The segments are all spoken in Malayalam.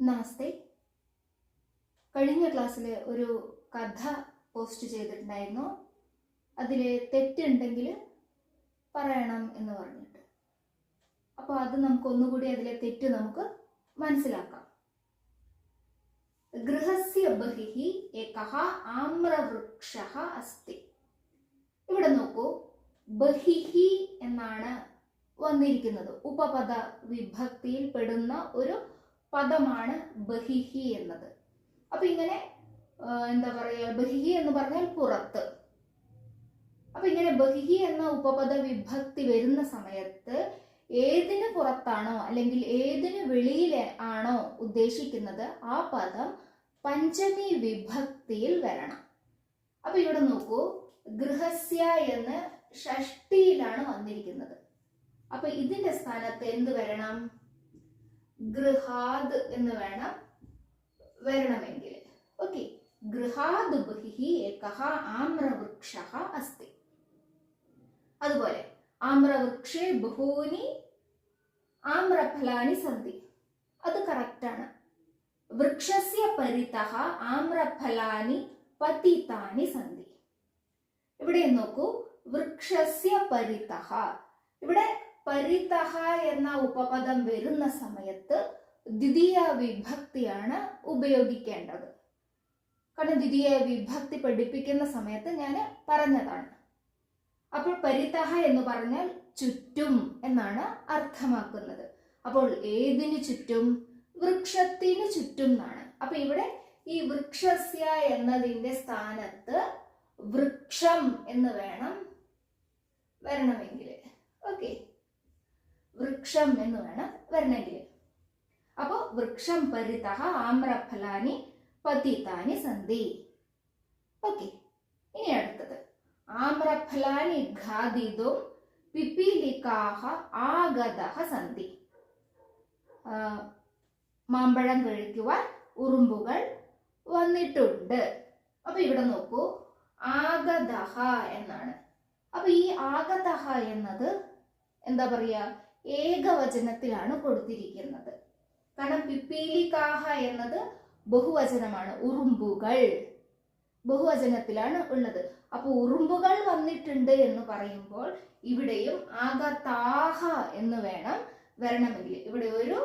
നമസ്തേ കഴിഞ്ഞ ക്ലാസ്സിൽ ഒരു കഥ പോസ്റ്റ് ചെയ്തിട്ടുണ്ടായിരുന്നു. അതിൽ തെറ്റുണ്ടെങ്കിൽ പറയണം എന്ന് പറഞ്ഞിട്ട്. അപ്പോൾ അത് നമുക്ക് ഒന്നുകൂടി അതിലെ തെറ്റ് നമുക്ക് മനസ്സിലാക്കാം. ഗൃഹസ്യ ബഹിഹി ഏകഹ ആമ്രവൃക്ഷ അസ്തി. ഇവിടെ നോക്കൂ. ബഹിഹി എന്നാണ് വന്നിരിക്കുന്നത്. ഉപപദ വിഭക്തിയിൽ പെടുന്ന ഒരു പദമാണ് ബഹിഹി എന്നത്. അപ്പൊ ഇങ്ങനെ എന്താ പറയുക ബഹിഹി എന്ന് പറഞ്ഞാൽ പുറത്ത്. അപ്പൊ ഇങ്ങനെ ബഹിഹി എന്ന ഉപപദ വിഭക്തി വരുന്ന സമയത്ത് ഏതിന് പുറത്താണോ അല്ലെങ്കിൽ ഏതിന് വെളിയിൽ ആണോ ഉദ്ദേശിക്കുന്നത് ആ പദം പഞ്ചമി വിഭക്തിയിൽ വരണം. അപ്പൊ ഇവിടെ നോക്കൂ ഗൃഹസ്യ എന്ന് ഷഷ്ടിയിലാണ് വന്നിരിക്കുന്നത്. അപ്പൊ ഇതിന്റെ സ്ഥാനത്ത് എന്ത് വരണം? ഗൃഹാദ് എന്ന് വേണം വരണമെങ്കിൽ. ഓക്കെ ഗൃഹാദ് ബഹിഹി ഏകഹ ആമ്രവൃക്ഷ അസ്തി. അതുപോലെ ആമ്രവൃക്ഷേ ബഹൂനി ആമ്രഫലാനി സന്തി അത് കറക്റ്റാണ് വൃക്ഷസ്യ പരിതഹ ആമ്രഫലാനി പതിതാനി സന്തി ഇവിടെ നോക്കൂ. വൃക്ഷസ്യ പരിതഹ. ഇവിടെ പരിതഃ എന്ന ഉപപദം വരുന്ന സമയത്ത് ദ്വിതീയ വിഭക്തിയാണ് ഉപയോഗിക്കേണ്ടത്. കാരണം ദ്വിതീയ വിഭക്തി പഠിപ്പിക്കുന്ന സമയത്ത് ഞാൻ പറഞ്ഞതാണ്. അപ്പോൾ പരിതഹ എന്ന് പറഞ്ഞാൽ ചുറ്റും എന്നാണ് അർത്ഥമാക്കുന്നത്. അപ്പോൾ ഏതിനു ചുറ്റും? വൃക്ഷത്തിന് ചുറ്റും എന്നാണ്. അപ്പൊ ഇവിടെ ഈ വൃക്ഷസ്യ എന്നതിന്റെ സ്ഥാനത്ത് വൃക്ഷം എന്ന് വേണം വരണമെങ്കിൽ. വൃക്ഷം എന്ന് വേണം വരണമെങ്കിൽ. അപ്പോ വൃക്ഷം പരിതഹ ആമ്രഫലാനി പതിതാനി സന്ധി. ഓക്കെ ഇനി അടുത്തത്. ആമ്രഫലാനി ഖാദിതും പിപ്പീലിക്കാഹ ആഗതഃ സന്ധി. മാമ്പഴം കഴിക്കുവാൻ ഉറുമ്പുകൾ വന്നിട്ടുണ്ട്. അപ്പൊ ഇവിടെ നോക്കൂ ആഗതഹ എന്നാണ്. അപ്പൊ ഈ ആഗതഹ എന്നത് എന്താ പറയാ? ഏകവചനത്തിലാണ് കൊടുത്തിരിക്കുന്നത്. കാരണം പിപ്പീലിക്കാഹ എന്നത് ബഹുവചനമാണ് ഉറുമ്പുകൾ. ബഹുവചനത്തിലാണ് ഉള്ളത്. അപ്പൊ ഉറുമ്പുകൾ വന്നിട്ടുണ്ട് എന്ന് പറയുമ്പോൾ ഇവിടെയും ആകത്താഹ എന്ന് വേണം വരണമെങ്കിൽ. ഇവിടെ ഒരു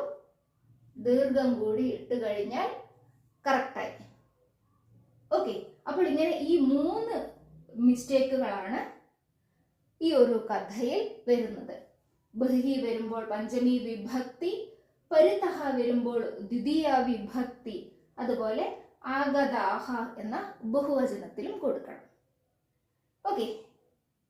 ദീർഘം കൂടി ഇട്ട് കഴിഞ്ഞാൽ കറക്റ്റായി. ഓക്കെ. അപ്പോൾ ഇങ്ങനെ ഈ മൂന്ന് മിസ്റ്റേക്കുകളാണ് ഈ ഒരു കഥയിൽ വരുന്നത്. ബഹി വരുമ്പോൾ പഞ്ചമി വിഭക്തി പരിതഹ വരുമ്പോൾ ദ്വിതീയ വിഭക്തി അതുപോലെ ആഗതാഹ എന്ന ബഹുവചനത്തിലും കൊടുക്കണം. ഓക്കെ